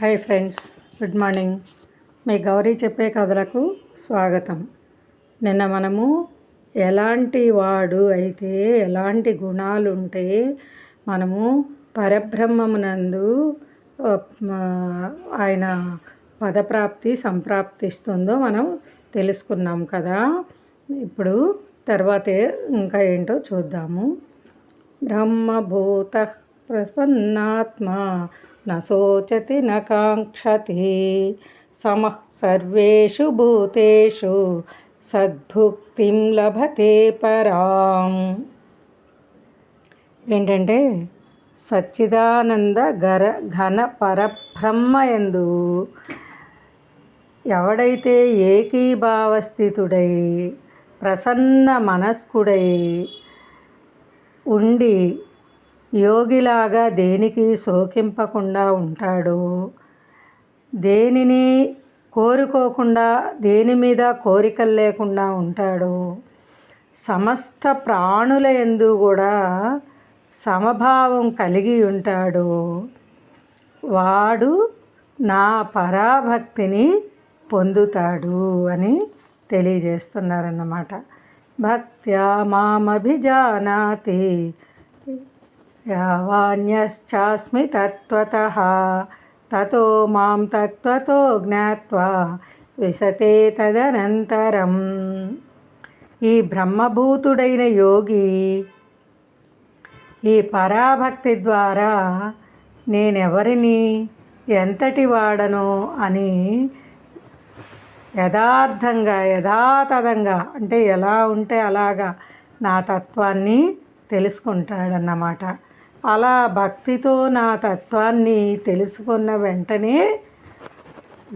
Hi friends good morning. మీ గౌరీ చెప్పే కథలకు స్వాగతం. నిన్న మనము ఎలాంటి వాడు అయితే ఎలాంటి గుణాలు ఉంటే మనము పరబ్రహ్మమునందు ఆయన పదప్రాప్తి సంప్రాప్తిస్తుందో మనం తెలుసుకున్నాం కదా. ఇప్పుడు తర్వాత ఇంకా ఏంటో చూద్దాము. బ్రహ్మభూత ప్రసన్నాత్మ న శోచతి న కాంక్షతి సర్వేషు భూతేషు సద్భుక్తిం లభతే పరాం ఏంటంటే సచ్చిదానంద గర ఘన పరబ్రహ్మయందు ఎవడైతే ఏకీభావస్థితుడై ప్రసన్న మనస్కుడై ఉండి యోగిలాగా దేనికి శోకింపకుండా ఉంటాడు? దేనిని కోరుకోకుండా దేని మీద కోరికలు లేకుండా ఉంటాడు? సమస్త ప్రాణుల ఎందు కూడా సమభావం కలిగి ఉంటాడు. వాడు నా పరాభక్తిని పొందుతాడు అని తెలియజేస్తున్నారన్నమాట. భక్త్యా మామభిజానాతి యావాన్యశ్చాస్మి తత్వత. తతో మాం తత్వతో జ్ఞాత్వా విశతే తదనంతరం. ఈ బ్రహ్మభూతుడైన యోగి ఈ పరాభక్తి ద్వారా నేనెవరిని ఎంతటి వాడను అని యథార్థంగా యథాతథంగా అంటే ఎలా ఉంటే అలాగా నా తత్వాన్ని తెలుసుకుంటాడన్నమాట. అలా భక్తితో నా తత్వాన్ని తెలుసుకున్న వెంటనే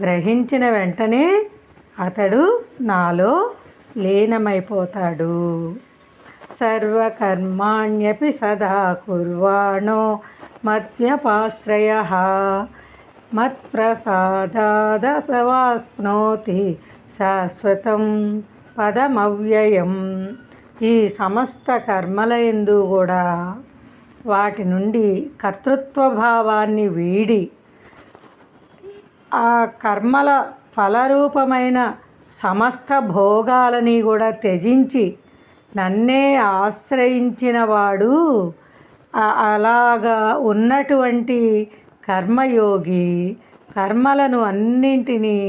గ్రహించిన వెంటనే అతడు నాలో లీనమైపోతాడు. సర్వకర్మాణ్యపి సదా కుర్వాణో మద్వ్యపాశ్రయ మత్ప్రసాదాదసవాప్నోతి శాశ్వతం పదమవ్యయం. ఈ సమస్త కర్మల ఎందు కూడా వాటి నుండి కర్తృత్వ భావాన్ని వీడి ఆ కర్మల ఫలరూపమైన సమస్త భోగాలని కూడా త్యజించి నన్నే ఆశ్రయించినవాడు అలాగా ఉన్నటువంటి కర్మయోగి కర్మలను అన్నింటినీ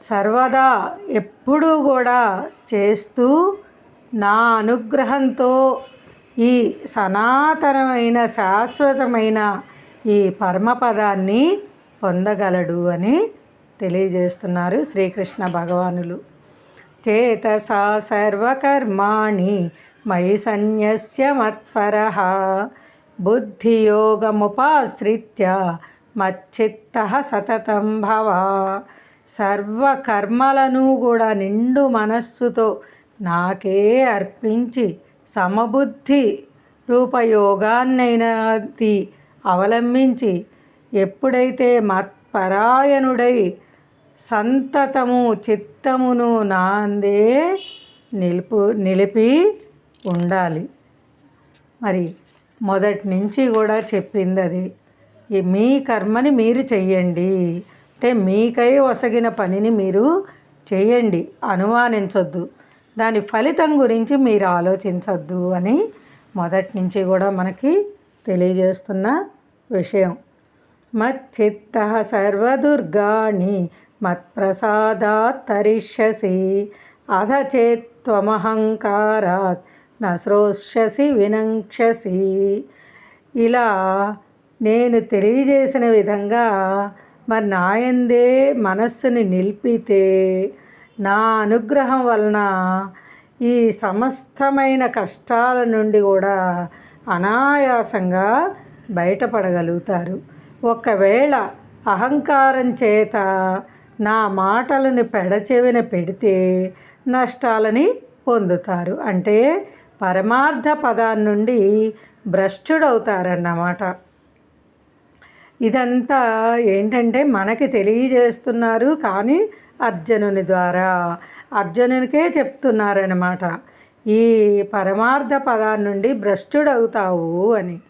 సర్వదా ఎప్పుడూ కూడా చేస్తూ నా అనుగ్రహంతో ఈ సనాతనమైన శాశ్వతమైన ఈ పరమపదాన్ని పొందగలడు అని తెలియజేస్తున్నారు శ్రీకృష్ణ భగవానులు. చేతసా సర్వకర్మాణి మయి సన్యస్య మత్పర బుద్ధియోగముపాశ్రిత్య మచ్చిత్త సతతం భవ. సర్వకర్మలను కూడా నిండు మనస్సుతో నాకే అర్పించి సమబుద్ధి రూపయోగాన్నైనది అవలంబించి ఎప్పుడైతే మత్పరాయణుడై సంతతము చిత్తమును నాందే నిలుపు నిలిపి ఉండాలి. మరి మొదటి నుంచి కూడా చెప్పింది అది మీ కర్మని మీరు చెయ్యండి. అంటే మీకై ఒసగిన పనిని మీరు చేయండి అనుమానించొద్దు. దాని ఫలితం గురించి మీరు ఆలోచించద్దు అని మొదటి నుంచి కూడా మనకి తెలియజేస్తున్న విషయం. మచ్చిత్త సర్వదుర్గాణి మత్ప్రసాదాత్ తరిష్యసి అధ చేత్వమహంకారాత్ నశ్రోష్యసి వినంక్షసి ఇలా నేను తెలియజేసిన విధంగా మరి నాయందే మనస్సుని నిలిపితే నా అనుగ్రహం వలన ఈ సమస్తమైన కష్టాల నుండి కూడా అనాయాసంగా బయటపడగలుగుతారు. ఒకవేళ అహంకారం చేత నా మాటలను పెడచెవిన పెడితే నష్టాలని పొందుతారు. అంటే పరమార్థ పదాన్ని నుండి భ్రష్టుడవుతారన్నమాట. ఇదంతా ఏంటంటే మనకి తెలియజేస్తున్నారు. కానీ అర్జునుని ద్వారా. అర్జునునికే చెప్తున్నారనమాట ఈ పరమార్థ పదాన్ని నుండి భ్రష్టుడవుతావు అని.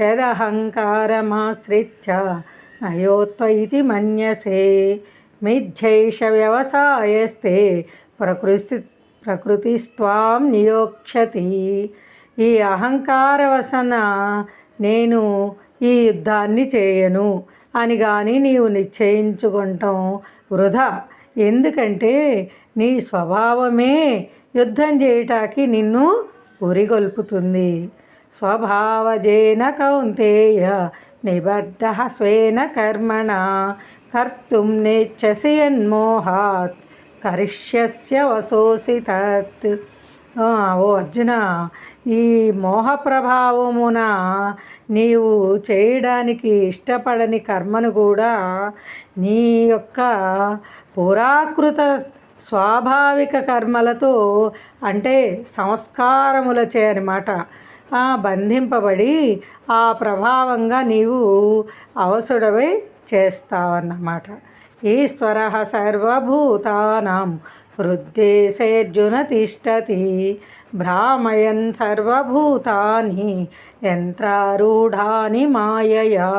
యదహంకారమాశ్రిత్య నయోత్వ ఇది మన్యసే. మిథ్యైష వ్యవసాయస్తే ప్రకృతి ప్రకృతిస్వాం నియోక్షతి ఈ అహంకార వసన నేను ఈ యుద్ధాన్ని చేయను. అని కానీ నీవు నిశ్చయించుకుంటాం వృధా. ఎందుకంటే నీ స్వభావమే యుద్ధం చేయటానికి నిన్ను ఉరిగొల్పుతుంది. స్వభావజేన కౌంతేయ నిబద్ధ స్వేన కర్మణ కర్తుం నేచ్చసి యన్మోహాత్ కరిష్యస్య వసోసి తత్. ఓ అర్జున ఈ మోహ ప్రభావమున నీవు చేయడానికి ఇష్టపడని కర్మను కూడా నీ యొక్క పురాకృత స్వాభావిక కర్మలతో అంటే సంస్కారములచే అనమాట బంధింపబడి ఆ ప్రభావంగా నీవు అవసుడవై చేస్తావన్నమాట. ఈశ్వర సర్వభూతానాం హృద్దేశేర్జున తిష్టతి. భ్రామయన్ సర్వభూతాని యంత్రారూఢాని మాయయా.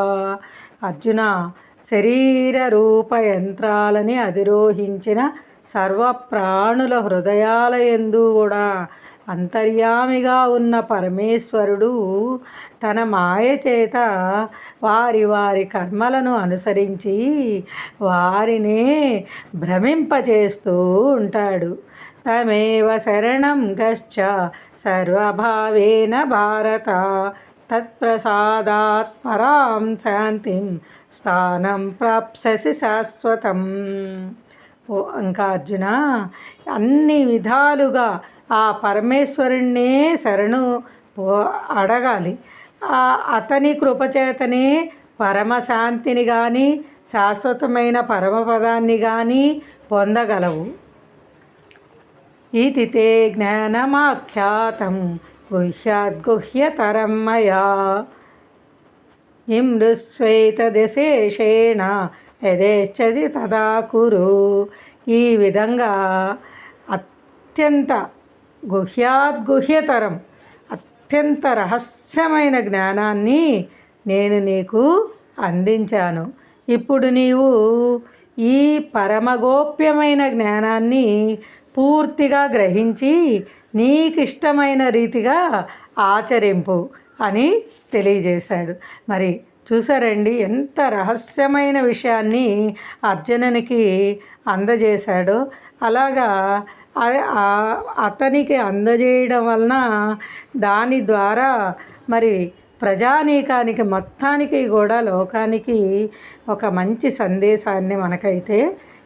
అర్జున శరీర రూప యంత్రాలని అధిరోహించిన సర్వప్రాణుల హృదయాల ఎందు కూడా అంతర్యామిగా ఉన్న పరమేశ్వరుడు తన మాయ చేత వారి వారి కర్మలను అనుసరించి వారినే భ్రమింపచేస్తూ ఉంటాడు. తమేవ శరణం గచ్చ సర్వభావేన భారత తత్ప్రసాదాత్ పరాం శాంతిం స్థానం ప్రాప్ససి శాశ్వతం. ఇంకా అర్జున అన్ని విధాలుగా ఆ పరమేశ్వరుణ్ణే శరణు అడగాలి. అతని కృపచేతనే పరమశాంతిని కానీ శాశ్వతమైన పరమపదాన్ని కానీ పొందగలవు. ఇది తే జ్ఞానమాఖ్యాతం గుహ్యాద్గుహ్యతరం మయా. ఇమృస్వైతదశేషేణ యథేచ్ఛసి తదా కురు ఈ విధంగా అత్యంత గుహ్యాద్గుహ్యతరం అత్యంత రహస్యమైన జ్ఞానాన్ని నేను నీకు అందించాను. ఇప్పుడు నీవు ఈ పరమగోప్యమైన జ్ఞానాన్ని పూర్తిగా గ్రహించి నీకు ఇష్టమైన రీతిగా ఆచరింపు అని తెలియజేశాడు. మరి చూసారండి ఎంత రహస్యమైన విషయాన్ని అర్జునునికి అందజేశాడో. అలాగా అతనికి అందజేయడం వలన దాని ద్వారా మరి ప్రజానీకానికి మొత్తానికి కూడా లోకానికి ఒక మంచి సందేశాన్ని మనకైతే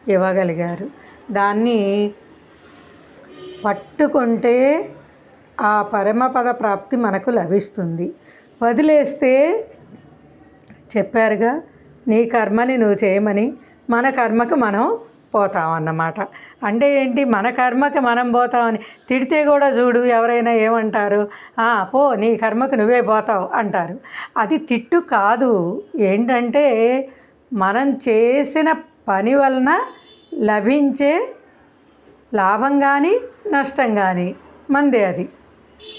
ఇవ్వగలిగారు. దాన్ని పట్టుకుంటే ఆ పరమపద ప్రాప్తి మనకు లభిస్తుంది. వదిలేస్తే చెప్పారుగా నీ కర్మని నువ్వు చేయమని మన కర్మకు మనం పోతామన్నమాట అంటే ఏంటి? మన కర్మకి మనం పోతామని. తిడితే కూడా చూడు ఎవరైనా ఏమంటారు? పో నీ కర్మకు నువ్వే పోతావు అంటారు. అది తిట్టు కాదు. ఏంటంటే మనం చేసిన పని వలన లభించే లాభం కానీ నష్టం కానీ మందే అది.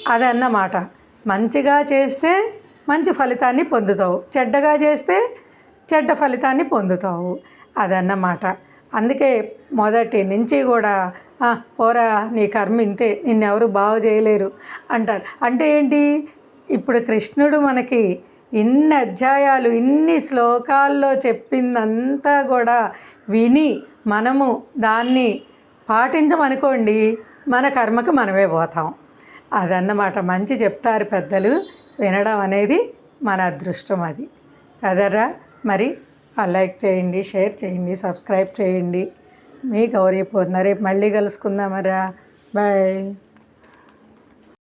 అదన్నమాట. మంచిగా చేస్తే మంచి ఫలితాన్ని పొందుతావు. చెడ్డగా చేస్తే చెడ్డ ఫలితాన్ని పొందుతావు. అదన్నమాట. అందుకే మొదటి నుంచి కూడా పోరా నీ కర్మ ఇంతే. నిన్నెవరు బాగు చేయలేరు. అంటారు. అంటే ఏంటి? ఇప్పుడు కృష్ణుడు మనకి ఇన్ని అధ్యాయాలు ఇన్ని శ్లోకాల్లో చెప్పిందంతా కూడా విని మనము దాన్ని పాటించమనుకోండి మన కర్మకు మనమే పోతాం. అదన్నమాట. మంచి చెప్తారు పెద్దలు. వినడం అనేది మన అదృష్టం అది. కదరా? మరి లైక్ చేయండి షేర్ చేయండి సబ్స్క్రైబ్ చేయండి. మీ గౌరీ పూర్ణ రేపు మళ్ళీ కలుసుకుందామరా బాయ్.